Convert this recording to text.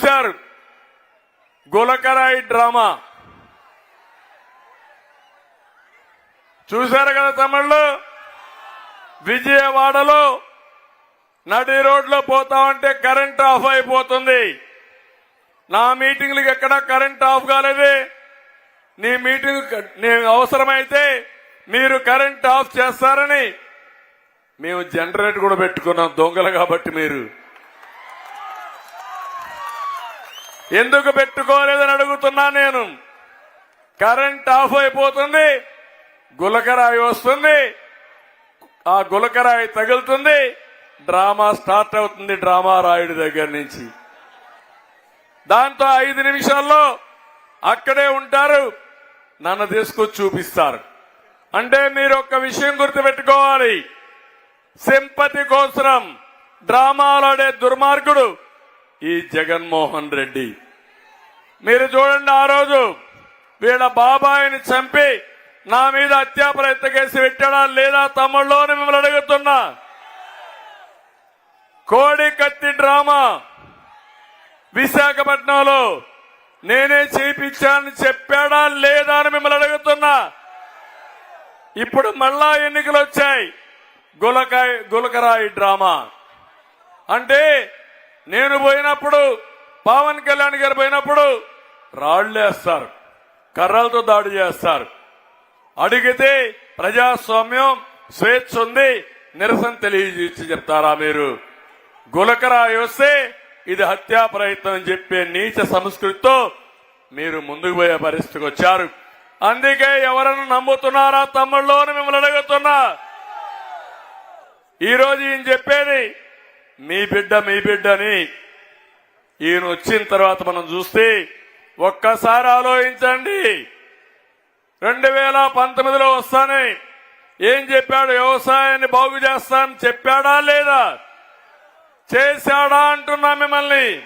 చూశారు. గులకరాయి డ్రామా. చూశారు కదా తమిళ్ళు విజయవాడలో నడి రోడ్లో పోతామంటే కరెంట్ ఆఫ్ అయిపోతుంది. నా మీటింగ్లకు ఎక్కడ కరెంట్ ఆఫ్ కాలేదు. నీ మీటింగ్ నేను అవసరమైతే మీరు కరెంట్ ఆఫ్ చేస్తారని మేము జనరేటర్ కూడా పెట్టుకున్నాం దొంగలు కాబట్టి మీరు. ఎందుకు పెట్టుకోలేదని అడుగుతున్నా నేను. కరెంట్ ఆఫ్ అయిపోతుంది గులకరాయి వస్తుంది ఆ గులకరాయి తగులుతుంది డ్రామా స్టార్ట్ అవుతుంది డ్రామా రాయుడి దగ్గర నుంచి. దాంతో ఐదు నిమిషాల్లో అక్కడే ఉంటారు నన్ను తీసుకొచ్చి చూపిస్తారు. అంటే మీరు ఒక్క విషయం గుర్తుపెట్టుకోవాలి. సింపతి కోసం డ్రామాలాడే దుర్మార్గుడు ఈ జగన్మోహన్ రెడ్డి. మీరు చూడండి ఆ రోజు వీళ్ళ బాబాయిని చంపి నా మీద హత్యా ప్రయత్న కేసు పెట్టాడా లేదా తమ్ముళ్ళోని మిమ్మల్ని అడుగుతున్నా. కోడి కత్తి డ్రామా. విశాఖపట్నంలో నేనే చేయించానని చెప్పాడా లేదా అని మిమ్మల్ని అడుగుతున్నా. ఇప్పుడు మళ్ళా ఎన్నికలు వచ్చాయి గులకాయ గులకరాయి డ్రామా. అంటే నేను పోయినప్పుడు పవన్ కళ్యాణ్ గారు పోయినప్పుడు రాళ్ళేస్తారు కర్రలతో దాడి చేస్తారు. అడిగితే ప్రజాస్వామ్యం స్వేచ్ఛ ఉంది నిరసన తెలియజేసి చెప్తారా మీరు? గులకరాయి వస్తే ఇది హత్యా ప్రయత్నం అని చెప్పే నీచ సంస్కృతితో మీరు ముందుకు పోయే పరిస్థితికి వచ్చారు. అందుకే ఎవరన్నా నమ్ముతున్నారా తమ్ముళ్ళు మిమ్మల్ని అడుగుతున్నా? ఈరోజు ఈయన చెప్పేది మీ బిడ్డ మీ బిడ్డ అని ఈయన వచ్చిన తర్వాత మనం చూస్తే ఒక్కసారి ఆలోచించండి. రెండు వేల పంతొమ్మిదిలో వస్తానే ఏం చెప్పాడు? వ్యవసాయాన్ని బాగు చేస్తానని చెప్పాడా లేదా? చేశాడా అంటున్నా మిమ్మల్ని.